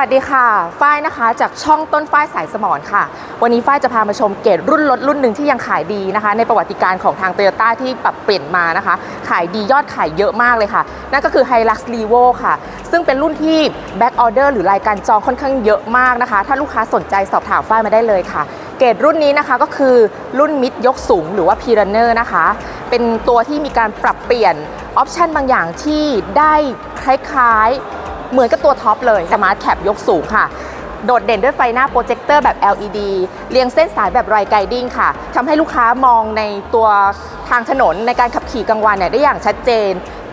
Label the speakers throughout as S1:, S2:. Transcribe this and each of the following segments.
S1: วัสดีค่ะ ฝ้ายนะคะจากช่องต้นฝ้ายสายสมอนค่ะ วันนี้ฝ้ายจะพามาชมเกรดรุ่นรถรุ่นหนึ่งที่ยังขายดีนะคะ ในประวัติการของทางโตโยต้าที่ปรับเปลี่ยนมานะคะ ขายดียอดขายเยอะมากเลยค่ะ นั่นก็คือ Hilux Levo ค่ะ ซึ่งเป็นรุ่นที่ Back Order หรือรายการจองค่อนข้างเยอะมากนะคะ ถ้าลูกค้าสนใจสอบถามฝ้ายมาได้เลยค่ะ เกรดรุ่นนี้นะคะก็คือรุ่นมิดยกสูงหรือว่า p r u n n e r นะคะ เป็นตัวที่มีการปรับเปลี่ยนออปชันบางอย่างที่ได้คล้ายๆ เหมือนกับตัวท็อปเลยสมาร์ทแคปยกสูงค่ะ โดดเด่นด้วยไฟหน้าโปรเจคเตอร์แบบ LED เรียงเส้นสายแบบไรไกดิ้งค่ะทำให้ลูกค้ามองในตัวทางถนนในการขับขี่กลางวันเนี่ยได้อย่างชัดเจน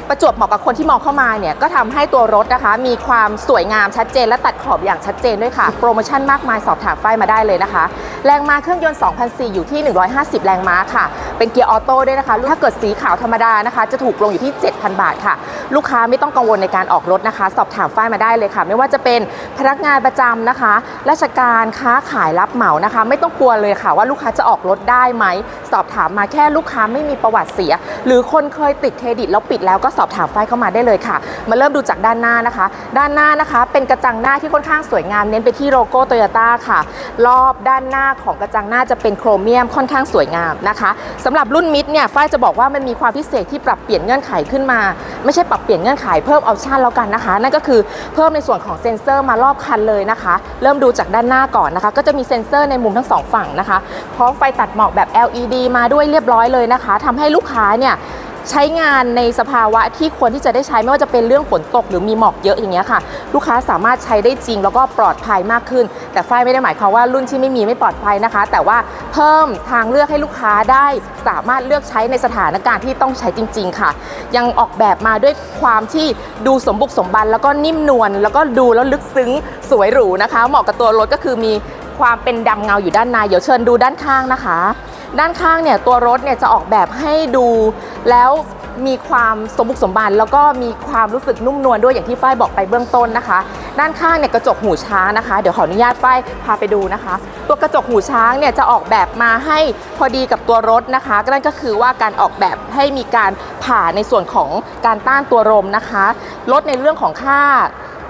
S1: ประจวบเหมาะกับคนที่มองเข้ามาเนี่ยก็ทำให้ตัวรถนะคะ มีความสวยงามชัดเจน และตัดขอบอย่างชัดเจนด้วยค่ะ โปรโมชั่นมากมายสอบถามไฟมาได้เลยนะคะ แรงมาเครื่องยนต์2,004 อยู่ที่ 150 แรงม้าค่ะ เป็นเกียร์ออโต้ด้วยนะคะ ถ้าเกิดสีขาวธรรมดานะคะ จะถูกลงอยู่ที่ 7,000 บาทค่ะ ลูกค้าไม่ต้องกังวลในการออกรถนะคะ สอบถามฝ้ายมาได้เลยค่ะ ไม่ว่าจะเป็นพนักงานประจำนะคะ ราชการค้าขายรับเหมานะคะ ไม่ต้องกลัวเลยค่ะว่าลูกค้าจะออกรถได้ไหม สอบถามมาแค่ลูกค้าไม่มีประวัติเสีย หรือคนเคยติดเครดิตแล้วปิดแล้วก็สอบถามฝ้ายเข้ามาได้เลยค่ะ มาเริ่มดูจากด้านหน้านะคะ ด้านหน้านะคะ เป็นกระจังหน้าที่ค่อนข้างสวยงามเน้นไปที่โลโก้โตโยต้าค่ะ รอบด้านหน้าของกระจังหน้าจะเป็นโครเมียมค่อนข้างสวยงามนะคะสำหรับรุ่นมิดเนี่ยฝ้ายจะบอกว่ามันมีความพิเศษที่ปรับเปลี่ยนเงื่อนไขขึ้นมา ไม่ใช่ปรับเปลี่ยนเงื่อนไขเพิ่มออปชันแล้วกันนะคะ นั่นก็คือเพิ่มในส่วนของเซ็นเซอร์มารอบคันเลยนะคะ เริ่มดูจากด้านหน้าก่อนนะคะ ก็จะมีเซ็นเซอร์ในมุมทั้งสองฝั่งนะคะพร้อมไฟตัดหมอกแบบ LED มาด้วยเรียบร้อยเลยนะคะทำให้ลูกค้าเนี่ย ใช้งานในสภาวะที่ควรที่จะได้ใช้ไม่ว่าจะเป็นเรื่องฝนตกหรือมีหมอกเยอะอย่างเงี้ยค่ะ ลูกค้าสามารถใช้ได้จริงแล้วก็ปลอดภัยมากขึ้น แต่ฝ้ายไม่ได้หมายความว่ารุ่นที่ไม่มีไม่ปลอดภัยนะคะ แต่ว่าเพิ่มทางเลือกให้ลูกค้าได้สามารถเลือกใช้ในสถานการณ์ที่ต้องใช้จริง ๆ ค่ะ ยังออกแบบมาด้วยความที่ดูสมบุกสมบันแล้วก็นิ่มนวลแล้วก็ดูแล้วลึกซึ้งสวยหรูนะคะ เหมาะกับตัวรถก็คือมีความเป็นดำเงาอยู่ด้านในเดี๋ยวเชิญดูด้านข้างนะคะ ด้านข้างเนี่ยตัวรถเนี่ยจะออกแบบให้ดูแล้วมีความสมบุกสมบันแล้วก็มีความรู้สึกนุ่มนวลด้วยอย่างที่ฝ้ายบอกไปเบื้องต้นนะคะ ด้านข้างเนี่ยกระจกหูช้างนะคะ เดี๋ยวขออนุญาตฝ้ายพาไปดูนะคะ ตัวกระจกหูช้างเนี่ยจะออกแบบมาให้พอดีกับตัวรถนะคะก็นั่นก็คือว่าการออกแบบให้มีการผ่าในส่วนของการต้านตัวลมนะคะ ลดในเรื่องของค่า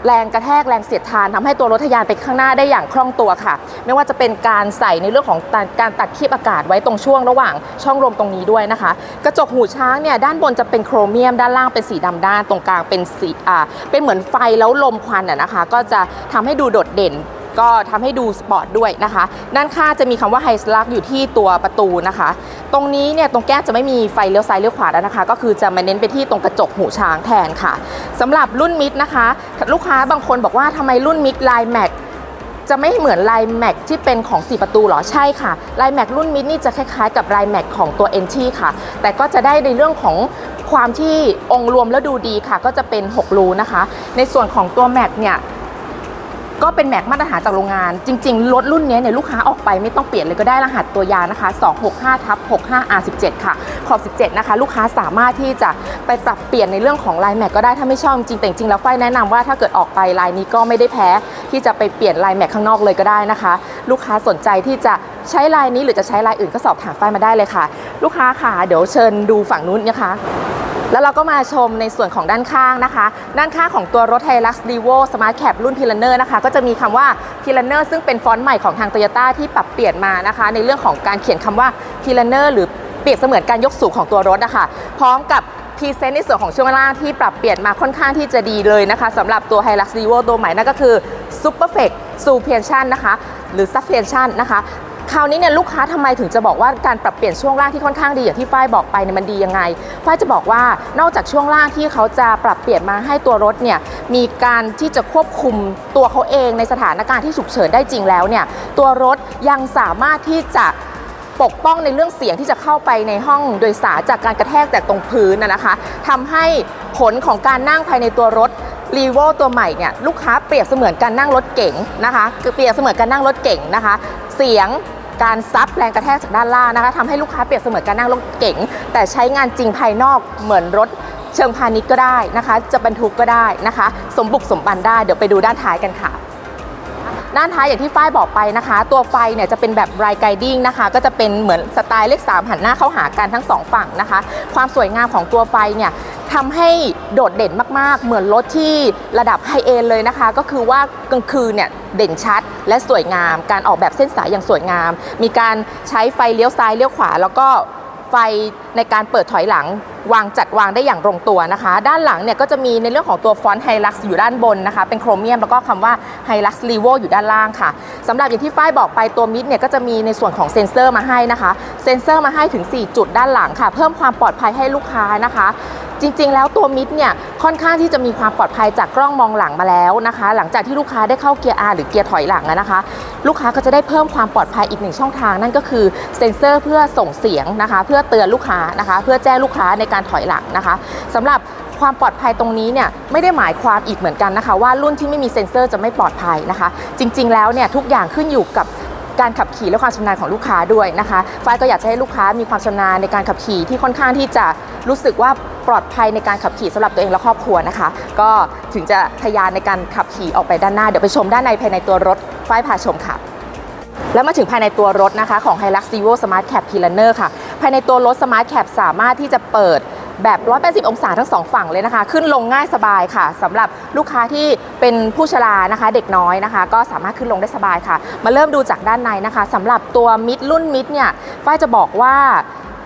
S1: แรงกระแทกแรงเสียดทานทำให้ตัวรถทะยานไปข้างหน้าได้อย่างคล่องตัวค่ะ ไม่ว่าจะเป็นการใส่ในเรื่องของการตัดคีบอากาศไว้ตรงช่วงระหว่างช่องลมตรงนี้ด้วยนะคะ กระจกหูช้างเนี่ยด้านบนจะเป็นโครเมียม ด้านล่างเป็นสีดำด้านตรงกลางเป็นสีอ่าเป็นเหมือนไฟแล้วลมควันอะนะคะ ก็จะทำให้ดูโดดเด่น ก็ทำให้ดูสปอร์ตด้วยนะคะ ด้านข้างจะมีคำว่าไฮสลักอยู่ที่ตัวประตูนะคะ ตรงนี้เนี่ยตรงแก้มจะไม่มีไฟเลี้ยวซ้ายเลี้ยวขวาแล้วนะคะ ก็คือจะมาเน้นไปที่ตรงกระจกหูช้างแทนค่ะสำหรับรุ่นมิดนะคะ ลูกค้าบางคนบอกว่าทำไมรุ่นมิดไลายแม็กจะไม่เหมือนไลายแม็กที่เป็นของ 4 ประตูหรอใช่ค่ะไลายแม็กรุ่นมิดนี่จะคล้ายๆกับไลายแม็กของตัว n อค่ะ แต่ก็จะได้ในเรื่องของความที่องค์รวมแล้วดูดีค่ะ ก็จะเป็น 6 รูนะคะ ในส่วนของตัวแม็กเนี่ย ก็เป็นแม็กมาตรฐานจากโรงงาน จริง ๆ รถรุ่นนี้เนี่ยลูกค้าออกไปไม่ต้องเปลี่ยนเลยก็ได้รหัสตัวยานะคะ 265ทับ65 R17 ค่ะ ขอบ 17 นะคะ ลูกค้าสามารถที่จะไปปรับเปลี่ยนในเรื่องของลายแม็กก็ได้ถ้าไม่ชอบจริงแต่จริงแล้วไฟแนะนำว่าถ้าเกิดออกไปลายนี้ก็ไม่ได้แพ้ ที่จะไปเปลี่ยนลายแม็กข้างนอกเลยก็ได้นะคะ ลูกค้าสนใจที่จะใช้ลายนี้หรือจะใช้ลายอื่นก็สอบถามไฟมาได้เลยค่ะ ลูกค้าค่ะเดี๋ยวเชิญดูฝั่งนู้นนะคะ แล้วเราก็มาชมในส่วนของด้านข้างนะคะ ด้านข้างของตัวรถ Hilux Levo Smart Cap รุ่น p i l a n e r นะคะ ก็จะมีคำว่า p i l a n e r ซึ่งเป็นฟอนต์ใหม่ของทาง Toyota ที่ปรับเปลี่ยนมานะคะ ในเรื่องของการเขียนคำว่า p i l a n e r หรือเปรียบเสมือนการยกสูงของตัวรถนะคะ พร้อมกับพรีเซนต์ในส่วนของช่วงล่างที่ปรับเปลี่ยนมาค่อนข้างที่จะดีเลยนะคะสำหรับตัว Hilux Levo ตัวใหม่นั่นก็คือ Superflex Suspension นะคะ หรือ Suspension นะคะ คราวนี้เนี่ยลูกค้าทำไมถึงจะบอกว่าการปรับเปลี่ยนช่วงล่างที่ค่อนข้างดีอย่างที่ฝ้ายบอกไปเนี่ยมันดียังไงฝ้ายจะบอกว่านอกจากช่วงล่างที่เขาจะปรับเปลี่ยนมาให้ตัวรถเนี่ยมีการที่จะควบคุมตัวเขาเองในสถานการณ์ที่ฉุกเฉินได้จริงแล้วเนี่ยตัวรถยังสามารถที่จะปกป้องในเรื่องเสียงที่จะเข้าไปในห้องโดยสารจากการกระแทกจากตรงพื้นนะนะคะทำให้ผลของการนั่งภายในตัวรถรีโวตัวใหม่เนี่ยลูกค้าเปรียบเสมือนการนั่งรถเก๋งนะคะคือเปรียบเสมือนการนั่งรถเก๋งนะคะ เสียง การซับแรงกระแทกจากด้านล่างนะคะทำให้ลูกค้าเปรียบเสมือนการนั่งรถเก๋ง แต่ใช้งานจริงภายนอกเหมือนรถเชิงพาณิชย์ก็ได้นะคะ จะบรรทุกก็ได้นะคะ สมบุกสมบันได้เดี๋ยวไปดูด้านท้ายกันค่ะด้านท้ายอย่างที่ฝ้ายบอกไปนะคะ ตัวไฟเนี่ยจะเป็นแบบไรไกดิ้งนะคะ ก็จะเป็นเหมือนสไตล์เลข 3 หันหน้าเข้าหากันทั้งสองฝั่งนะคะ ความสวยงามของตัวไฟเนี่ยทำให้โดดเด่นมากๆ เหมือนรถที่ระดับไฮเอนเลยนะคะ ก็คือว่ากลางคืนเนี่ย เด่นชัด และสวยงาม การออกแบบเส้นสายอย่างสวยงาม มีการใช้ไฟเลี้ยวซ้ายเลี้ยวขวา แล้วก็ไฟในการเปิดถอยหลังวางจัดวางได้อย่างลงตัวนะคะ ด้านหลังเนี่ยก็จะมีในเรื่องของตัวฟอนต์ไฮลักซ์อยู่ด้านบนนะคะ เป็นโครเมียมแล้วก็คำว่าไฮลักซ์รีโวอยู่ด้านล่างค่ะสำหรับอย่างที่ฝ้ายบอกไปตัวมิดเนี่ยก็จะมีในส่วนของเซ็นเซอร์มาให้นะคะ เซ็นเซอร์มาให้ถึง 4 จุดด้านหลังค่ะ เพิ่มความปลอดภัยให้ลูกค้านะคะ จริง ๆ แล้วตัวมิดเนี่ยค่อนข้างที่จะมีความปลอดภัยจากกล้องมองหลังมาแล้วนะคะ หลังจากที่ลูกค้าได้เข้าเกียร์ R หรือเกียร์ถอยหลังนะคะ ลูกค้าก็จะได้เพิ่มความปลอดภัยอีกหนึ่งช่องทาง นั่นก็คือเซ็นเซอร์เพื่อส่งเสียงนะคะ เพื่อเตือนลูกค้านะคะ เพื่อแจ้งลูกค้าในการถอยหลังนะคะสำหรับความปลอดภัยตรงนี้เนี่ยไม่ได้หมายความอีกเหมือนกันนะคะ ว่ารุ่นที่ไม่มีเซ็นเซอร์จะไม่ปลอดภัยนะคะ จริง ๆ แล้วเนี่ยทุกอย่างขึ้นอยู่กับ การขับขี่และความชำนาญของลูกค้าด้วยนะคะฝ้ายก็อยากจะให้ลูกค้ามีความชำนาญในการขับขี่ที่ค่อนข้างที่จะรู้สึกว่าปลอดภัยในการขับขี่สำหรับตัวเองและครอบครัวนะคะ ก็ถึงจะทะยานในการขับขี่ออกไปด้านหน้า เดี๋ยวไปชมด้านในภายในตัวรถฝ้ายพาชมค่ะแล้วมาถึงภายในตัวรถนะคะของ Hilux Evo Smart Cab p i l a n e r ค่ะ ภายในตัวรถ Smart Cab สามารถที่จะเปิด แบบ 180 องศาทั้งสองฝั่งเลยนะคะ ขึ้นลงง่ายสบายค่ะสำหรับลูกค้าที่เป็นผู้ชรานะคะ เด็กน้อยนะคะ ก็สามารถขึ้นลงได้สบายค่ะ มาเริ่มดูจากด้านในนะคะสำหรับตัวมิดรุ่นมิดเนี่ยฝ้ายจะบอกว่า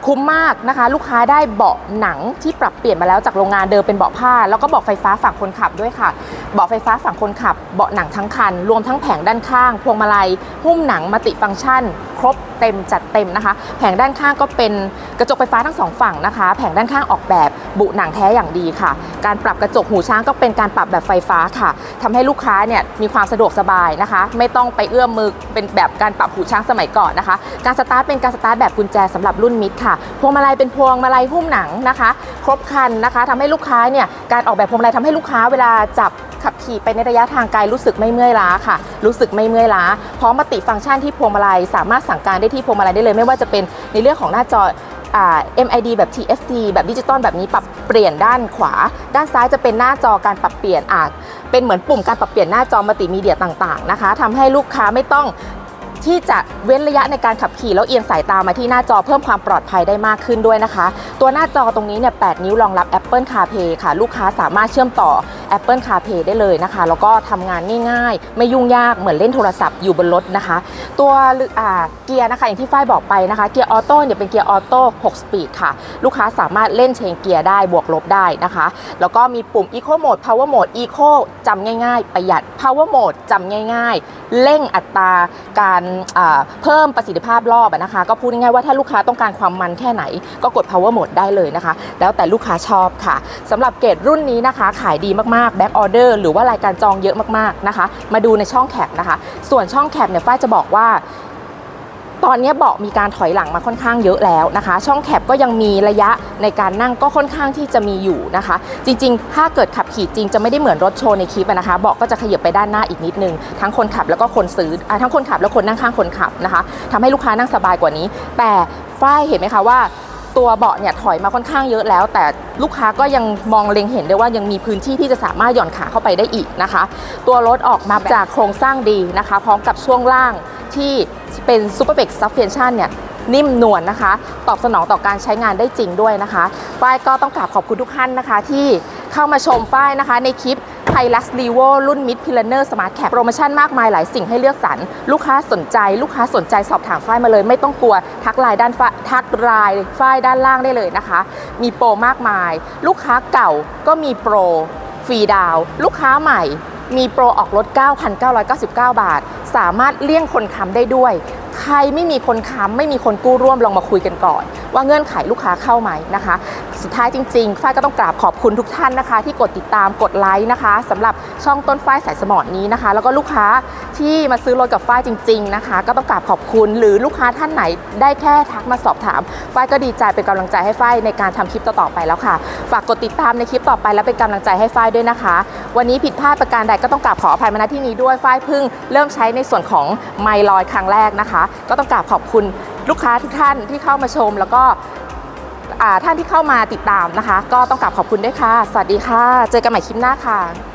S1: คุ้มมากนะคะ ลูกค้าได้เบาะหนังที่ปรับเปลี่ยนมาแล้วจากโรงงานเดิมเป็นเบาะผ้า แล้วก็เบาะไฟฟ้าฝั่งคนขับด้วยค่ะ เบาะไฟฟ้าฝั่งคนขับ เบาะหนังทั้งคัน รวมทั้งแผงด้านข้าง พวงมาลัยหุ้มหนังมัลติฟังก์ชัน ครบเต็มจัดเต็มนะคะ แผงด้านข้างก็เป็นกระจกไฟฟ้าทั้งสองฝั่งนะคะ แผงด้านข้างออกแบบบุหนังแท้อย่างดีค่ะ การปรับกระจกหูช้างก็เป็นการปรับแบบไฟฟ้าค่ะทำให้ลูกค้าเนี่ยมีความสะดวกสบายนะคะ ไม่ต้องไปเอื้อมมือเป็นแบบการปรับหูช้างสมัยก่อนนะคะ การสตาร์ทเป็นการสตาร์ทแบบกุญแจสำหรับรุ่นมิดค่ะ พวงมาลัยเป็นพวงมาลัยหุ้มหนังนะคะ ครบคันนะคะทำให้ลูกค้าเนี่ยการออกแบบพวงมาลัยทำให้ลูกค้าเวลาจับ ขับขี่ไปในระยะทางไกลรู้สึกไม่เมื่อยล้าค่ะ รู้สึกไม่เมื่อยล้าพร้อมมติฟังก์ชันที่พวงมาลัยสามารถสั่งการได้ที่พวงมาลัยได้เลย ไม่ว่าจะเป็นในเรื่องของหน้าจอ MID แบบ TFT แบบดิจิตอลแบบนี้ปรับเปลี่ยนด้านขวา ด้านซ้ายจะเป็นหน้าจอการปรับเปลี่ยนอาจเป็นเหมือนปุ่มการปรับเปลี่ยนหน้าจอมัลติมีเดียต่างๆนะคะทำให้ลูกค้าไม่ต้อง ที่จะเว้นระยะในการขับขี่แล้วเอียงสายตามาที่หน้าจอเพิ่มความปลอดภัยได้มากขึ้นด้วยนะคะ ตัวหน้าจอตรงนี้เนี่ย 8 นิ้วรองรับ Apple CarPlay ค่ะ ลูกค้าสามารถเชื่อมต่อ Apple CarPlay ได้เลยนะคะ แล้วก็ทำงานง่ายๆ ไม่ยุ่งยากเหมือนเล่นโทรศัพท์อยู่บนรถนะคะ ตัวเกียร์นะคะอย่างที่ฝ้ายบอกไปนะคะ เกียร์ออโต้เนี่ยเป็นเกียร์ออโต้6สปีดค่ะ ลูกค้าสามารถเล่นเชนเกียร์ได้บวกลบได้นะคะ แล้วก็มีปุ่ม Eco Mode Power Mode Eco จำง่ายๆ ประหยัด Power Mode จำง่าย ๆ เร่งอัตราการเพิ่มประสิทธิภาพรอบนะคะ ก็พูดง่ายๆว่าถ้าลูกค้าต้องการความมันแค่ไหน ก็กด Power Mode ได้เลยนะคะ แล้วแต่ลูกค้าชอบค่ะสำหรับเกรดรุ่นนี้นะคะ ขายดีมากๆ Back Order หรือว่ารายการจองเยอะมากๆนะคะ มาดูในช่องแคปนะคะ ส่วนช่องแคปเนี่ยฝ้ายจะบอกว่า ตอนนี้เบาะมีการถอยหลังมาค่อนข้างเยอะแล้วนะคะ ช่องแคปก็ยังมีระยะในการนั่งก็ค่อนข้างที่จะมีอยู่นะคะ จริงๆ ถ้าเกิดขับขี่จริงจะไม่ได้เหมือนรถโชว์ในคลิปนะคะเบาะก็จะขยับไปด้านหน้าอีกนิดนึง ทั้งคนขับแล้วก็คนซื้ออทั้งคนขับแล้วคนนั่งข้างคนขับนะคะทำให้ลูกค้านั่งสบายกว่านี้ แต่ฝ้ายเห็นไหมคะว่าตัวเบาะเนี่ยถอยมาค่อนข้างเยอะแล้ว แต่ลูกค้าก็ยังมองเล็งเห็นได้ว่ายังมีพื้นที่ที่จะสามารถหย่อนขาเข้าไปได้อีกนะคะ ตัวรถออกมาจากโครงสร้างดีนะคะ พร้อมกับช่วงล่าง ที่เป็น Super f e x Suspension เนี่ยนิ่มนวลนะคะ ตอบสนองต่อการใช้งานได้จริงด้วยนะคะฝ้ายก็ต้องกราบขอบคุณทุกท่านนะคะ ที่เข้ามาชมฝ้ายนะคะในคลิป h i l u x r e v o รุ่น Mid p i l a n e r Smart Cap โปรโมชั่นมากมายหลายสิ่งให้เลือกสรรลูกค้าสนใจ ลูกค้าสนใจสอบถามฝ้ายมาเลย ไม่ต้องกลัวทักไลน์ด้านฝ้าทักไลน์ฝ้ายด้านล่างได้เลยนะคะ มีโปรมากมาย ลูกค้าเก่าก็มีโปรฟรีดาว ลูกค้าใหม่มีโปรออกรถ 9,999 บาท สามารถเลี่ยงคนค้ำได้ด้วย ใครไม่มีคนค้ำไม่มีคนกู้ร่วมลองมาคุยกันก่อน ว่าเงื่อนไขลูกค้าเข้าไหมนะคะ สุดท้ายจริงๆฝ้ายก็ต้องกราบขอบคุณทุกท่านนะคะ ที่กดติดตามกดไลค์นะคะสำหรับช่องต้นฝ้ายสายสมอดนี้นะคะ แล้วก็ลูกค้า ที่มาซื้อรถกับฝ้ายจริง ๆ นะคะ ก็ต้องกราบขอบคุณ หรือลูกค้าท่านไหนได้แค่ทักมาสอบถามฝ้ายก็ดีใจเป็นกำลังใจให้ฝ้ายในการทำคลิปต่อๆไปแล้วค่ะ ฝากกดติดตามในคลิปต่อไปและเป็นกำลังใจให้ฝ้ายด้วยนะคะ วันนี้ผิดพลาดประการใดก็ต้องกราบขออภัยมาณที่นี้ด้วยฝ้ายเพิ่งเริ่มใช้ในส่วนของไมลอยครั้งแรกนะคะ ก็ต้องกราบขอบคุณลูกค้าทุกท่านที่เข้ามาชม แล้วก็ท่านที่เข้ามาติดตามนะคะ ก็ต้องกราบขอบคุณด้วยค่ะ สวัสดีค่ะ เจอกันใหม่คลิปหน้าค่ะ